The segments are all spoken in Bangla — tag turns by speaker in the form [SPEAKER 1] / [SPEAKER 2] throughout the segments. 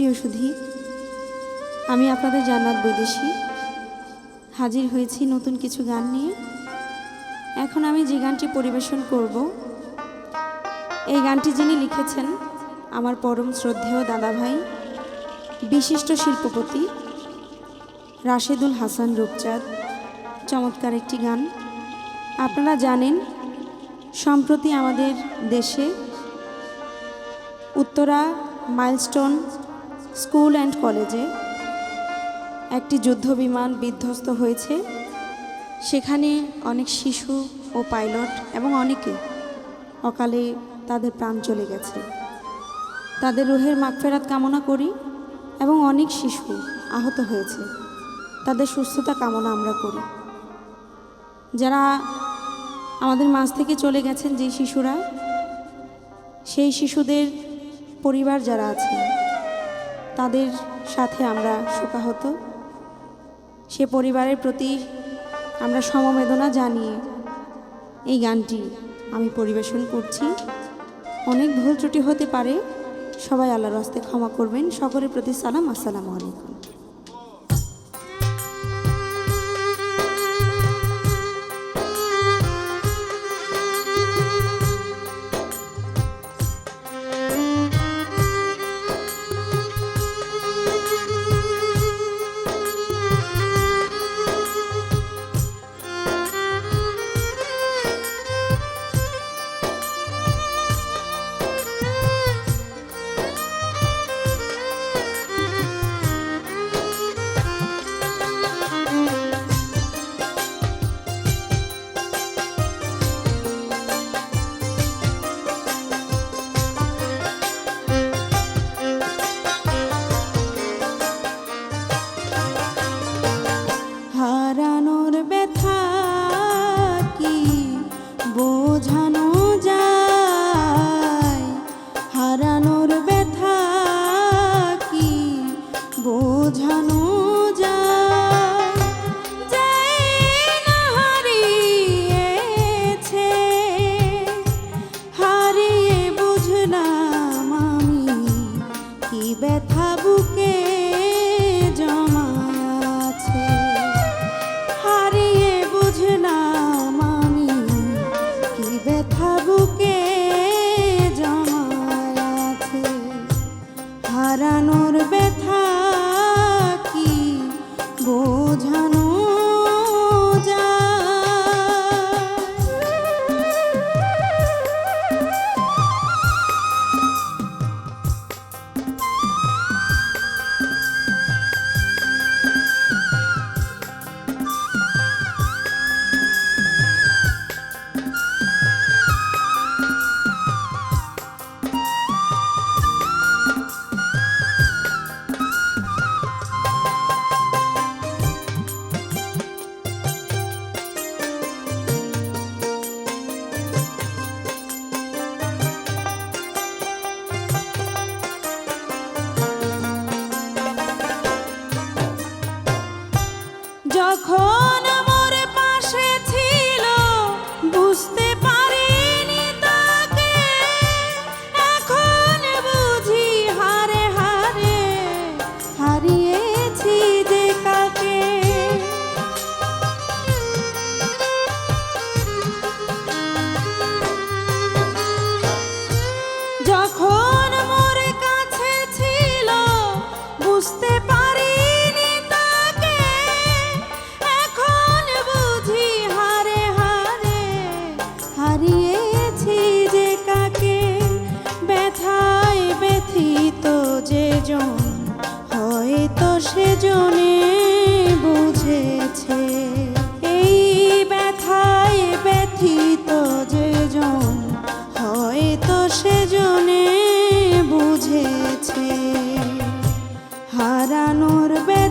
[SPEAKER 1] প্রিয় সুধী, আমি আপনাদের জান্নাত বৈদেশি। হাজির হয়েছি নতুন কিছু গান নিয়ে। এখন আমি যে গানটি পরিবেশন করব, এই গানটি যিনি লিখেছেন আমার পরম শ্রদ্ধেয় দাদাভাই বিশিষ্ট শিল্পপতি রাশেদুল হাসান রূপচাঁদ। চমৎকার একটি গান। আপনারা জানেন, সম্প্রতি আমাদের দেশে উত্তরা মাইলস্টোন স্কুল অ্যান্ড কলেজে একটি যুদ্ধ বিমান বিধ্বস্ত হয়েছে। সেখানে অনেক শিশু ও পাইলট এবং অনেকে অকালে তাদের প্রাণ চলে গেছে। তাদের রুহের মাগফেরাত কামনা করি এবং অনেক শিশু আহত হয়েছে। তাদের সুস্থতা কামনা আমরা করি। যারা আমাদের মাঝ থেকে চলে গেছেন যে শিশুরা, সেই শিশুদের পরিবার যারা আছে তাদের সাথে আমরা শোকাহত। সে পরিবারের প্রতি আমরা সমবেদনা জানিয়ে এই গানটি আমি পরিবেশন করছি। অনেক ভুল ত্রুটি হতে পারে, সবাই আল্লাহর হস্তে ক্ষমা করবেন। সকলের প্রতি সালাম, আসসালামু আলাইকুম। বুকে বুঝেছে। হারানোর ব্যথা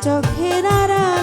[SPEAKER 1] চোখের আড়ালে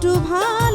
[SPEAKER 1] একটু ভালো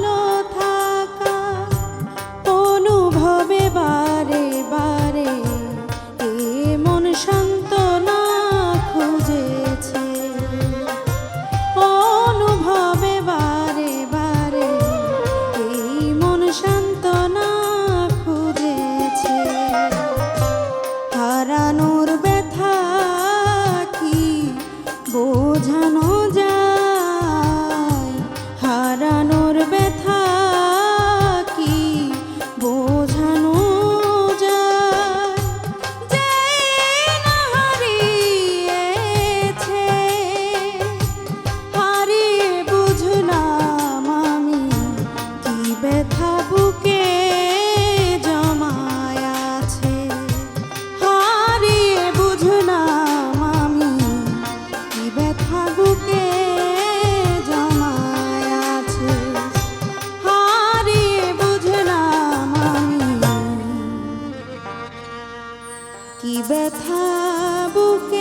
[SPEAKER 1] কি ব্যথা বুকে?